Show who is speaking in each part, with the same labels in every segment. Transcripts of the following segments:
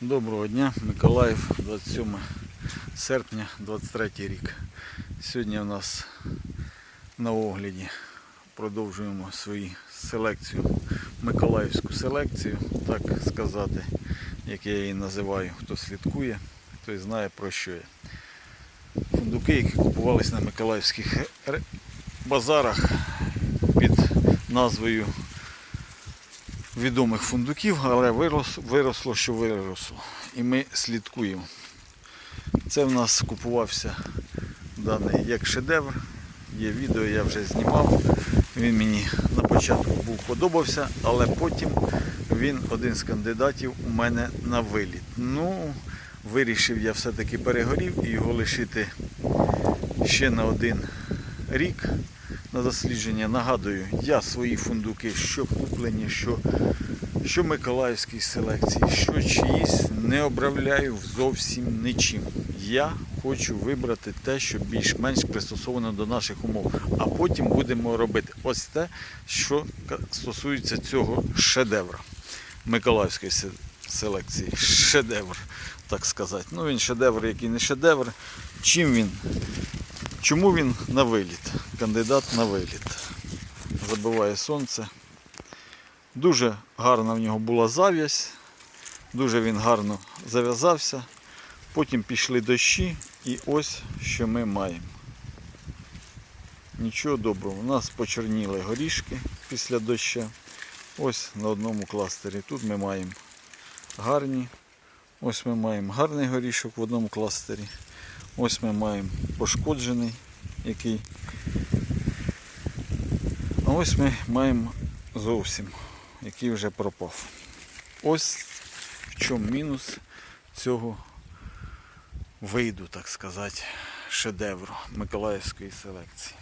Speaker 1: Доброго дня, Миколаїв, 27 серпня, 23 рік. Сьогодні у нас на огляді продовжуємо свою селекцію, миколаївську селекцію, так сказати, як я її називаю. Хто слідкує, той знає про що я. Фундуки, які купувались на миколаївських базарах під назвою відомих фундуків, але вирос, виросло, що виросло. І ми слідкуємо. Це в нас купувався даний як шедевр. Є відео, я вже знімав. Він мені на початку був подобався, але потім він один з кандидатів у мене на виліт. Ну, вирішив я все-таки перегорів і його лишити ще на один рік на дослідження. Нагадую, я свої фундуки, що куплені, що, що Миколаївській селекції, що чиїсь, не обравляю зовсім нічим. Я хочу вибрати те, що більш-менш пристосовано до наших умов. А потім будемо робити ось те, що стосується цього шедевра Миколаївської селекції. Шедевр, так сказати. Ну він шедевр, який не шедевр. Чим він Чому він на виліт? Кандидат на виліт. Забиває сонце. Дуже гарна в нього була зав'язь, дуже він гарно зав'язався. Потім пішли дощі і ось що ми маємо. Нічого доброго. У нас почорніли горішки після дощу. Ось на одному кластері. Тут ми маємо гарні. Ось ми маємо гарний горішок в одному кластері. Ось ми маємо пошкоджений, який. А ось ми маємо зовсім, який вже пропав. Ось в чому мінус цього виду, так сказати, шедевру Миколаївської селекції.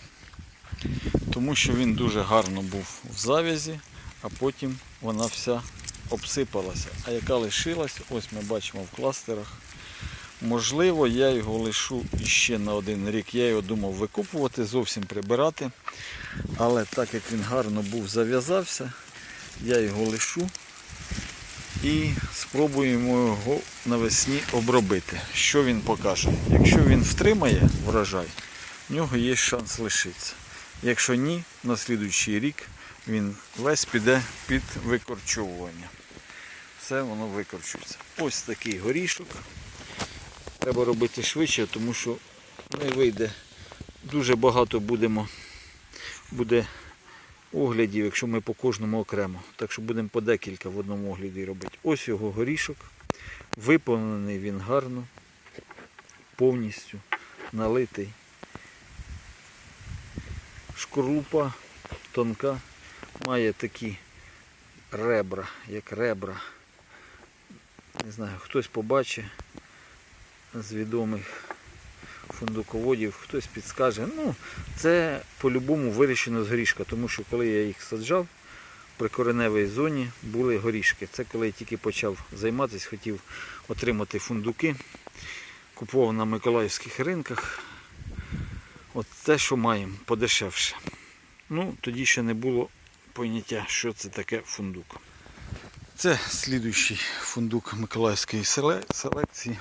Speaker 1: Тому що він дуже гарно був в завязі, а потім вона вся обсипалася. А яка лишилась, ось ми бачимо в кластерах. Можливо, я його лишу ще на один рік. Я його думав викупувати, зовсім прибирати. Але так як він гарно був зав'язався, я його лишу і спробуємо його навесні обробити. Що він покаже? Якщо він втримає врожай, в нього є шанс лишитися. Якщо ні, на слідуючий рік він весь піде під викорчовування. Все воно викорчується. Ось такий горішок. Треба робити швидше, тому що не вийде. Дуже багато будемо, буде оглядів, якщо ми по кожному окремо. Так що будемо по декілька в одному огляді робити. Ось його горішок. Виповнений він гарно, повністю налитий. Шкорлупа тонка, має такі ребра, як ребра. Не знаю, хтось побачить з відомих фундуководів, хтось підскаже. Ну, це по-любому вирішено з горішка, тому що коли я їх саджав, при кореневій зоні були горішки. Це коли я тільки почав займатися, хотів отримати фундуки. Купував на миколаївських ринках. От те, що маємо, подешевше. Ну, тоді ще не було поняття, що це таке фундук. Це слідуючий фундук Миколаївської селе- селекції.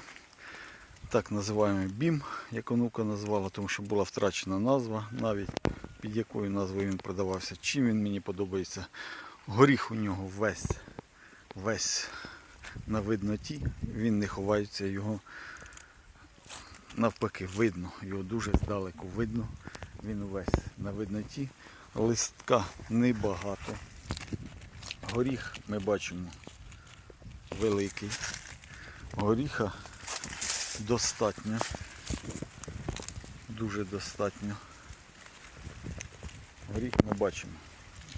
Speaker 1: Так називаємо BIM, як онука назвала, тому що була втрачена назва, навіть під якою назвою він продавався. Чим він мені подобається. Горіх у нього весь, весь на видноті, він не ховається, його навпаки видно, його дуже здалеку видно. Він увесь на видноті. Листка небагато. Горіх ми бачимо великий. Горіха достатньо. Дуже достатньо. Горіх ми бачимо.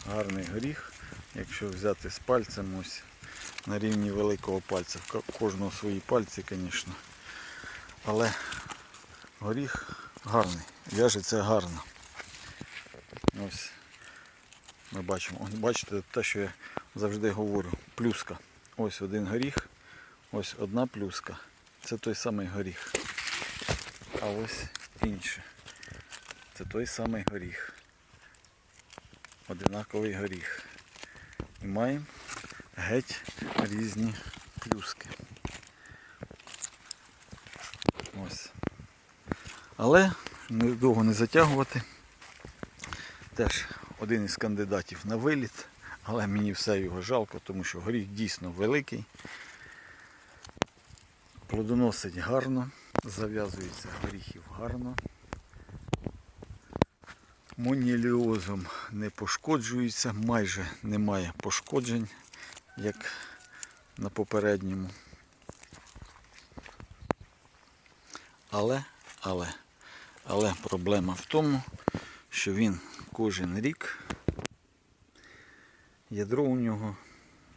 Speaker 1: Гарний горіх, якщо взяти з пальцем ось на рівні великого пальця. Кожного свої пальці, звісно. Але горіх гарний. В'яжеться гарно. Ось ми бачимо. Ось бачите те, що я завжди говорю. Плюска. Ось один горіх, ось одна плюска. Це той самий горіх. А ось інше. Це той самий горіх. Одинаковий горіх. І маємо геть різні плюски. Ось. Але недовго не затягувати. Теж один із кандидатів на виліт, але мені все його жалко, тому що горіх дійсно великий. Плодоносить гарно, зав'язується горіхів гарно. Моніліозом не пошкоджується, майже немає пошкоджень, як на попередньому. Але, але, але проблема в тому, що він кожен рік ядро у нього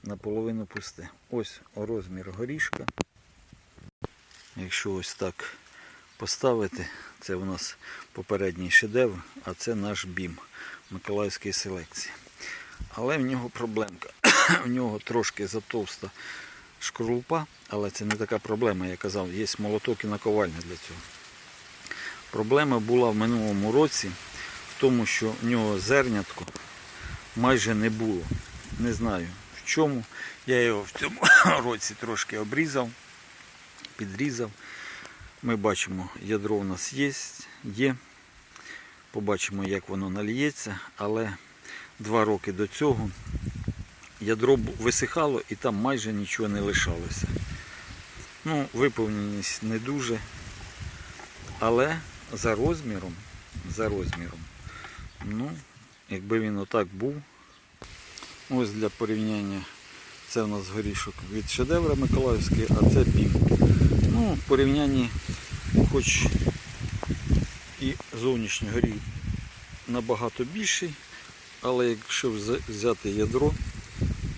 Speaker 1: наполовину пусте. Ось розмір горішка. Якщо ось так поставити, це у нас попередній шедевр, а це наш бім Миколаївської селекції. Але в нього проблемка. В нього трошки затовста шкрулупа, але це не така проблема, я казав, є молоток і наковальня для цього. Проблема була в минулому році в тому, що в нього зернятко майже не було. Не знаю в чому. Я його в цьому році трошки обрізав, підрізав. Ми бачимо, ядро у нас є, є. Побачимо, як воно нальється, але два роки до цього ядро висихало і там майже нічого не лишалося. Ну, виповненість не дуже, але за розміром, за розміром, ну, якби він отак був, ось для порівняння, це у нас горішок від шедевра Миколаївський, а це бім. Ну, в порівнянні, хоч і зовнішній горіх набагато більший, але якщо взяти ядро,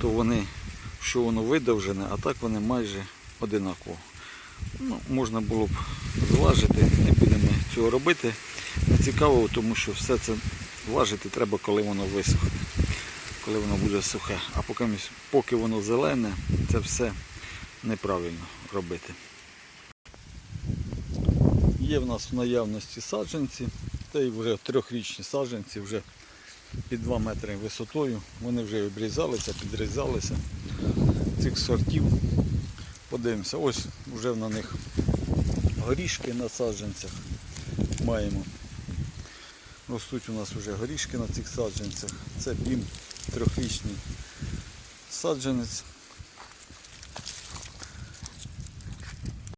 Speaker 1: то вони, що воно видовжене, а так вони майже одинаково. Ну, можна було б зважити, не будемо цього робити. Не цікаво, тому що все це важити треба, коли воно висохне, коли воно буде сухе. А поки, поки воно зелене, це все неправильно робити. Є в нас в наявності саджанці, та й вже трьохрічні саджанці, вже під 2 метри висотою. Вони вже обрізалися, підрізалися цих сортів. Подивимося, ось вже на них горішки на саджанцях маємо. Ростуть у нас вже горішки на цих саджанцях. Це бім трьохрічний саджанець.